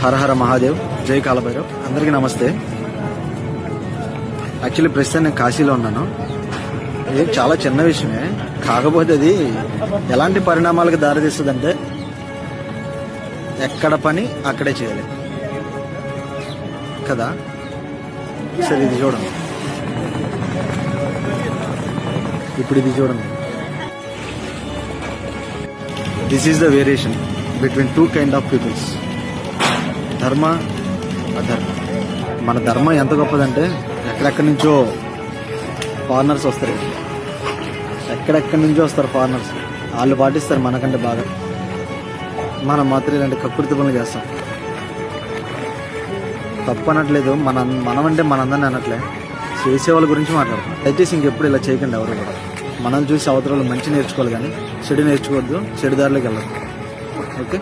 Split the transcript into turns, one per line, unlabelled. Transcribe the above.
హర హర మహాదేవ్. జై కాలభైరవ్. అందరికీ నమస్తే. యాక్చువల్లీ ప్రస్తుతం నేను కాశీలో ఉన్నాను. ఇది చాలా చిన్న విషయమే. కాకపోతే అది ఎలాంటి పరిణామాలకు దారితీస్తుందంటే ఎక్కడ పని అక్కడే చేయాలి. కదా? సరే ఇది చూడండి. ఇప్పుడు ఇది చూడండి. This is the variation between two kind of peoples ధర్మ అధర్మ. మన ధర్మం ఎంత గొప్పదంటే ఎక్కడెక్కడి నుంచో ఫారినర్స్ వస్తారు. ఎక్కడెక్కడి నుంచో వస్తారు ఫారినర్స్ వాళ్ళు పాటిస్తారు మనకంటే బాగా. మనం మాత్రం ఇలాంటి కక్కుర్తి పనులు చేస్తాం. తప్పు అనట్లేదు. మన మనం అంటే మనందరిని అనట్లే. చేసే వాళ్ళ గురించి మాట్లాడతాం. దయచేసి ఇంకెప్పుడు ఇలా చేయకండి ఎవరు కూడా. మనల్ని చూసి అవతరాలు మంచి నేర్చుకోవాలి కానీ చెడు నేర్చుకోవద్దు. చెడు దారిలోకి వెళ్ళదు ఓకే?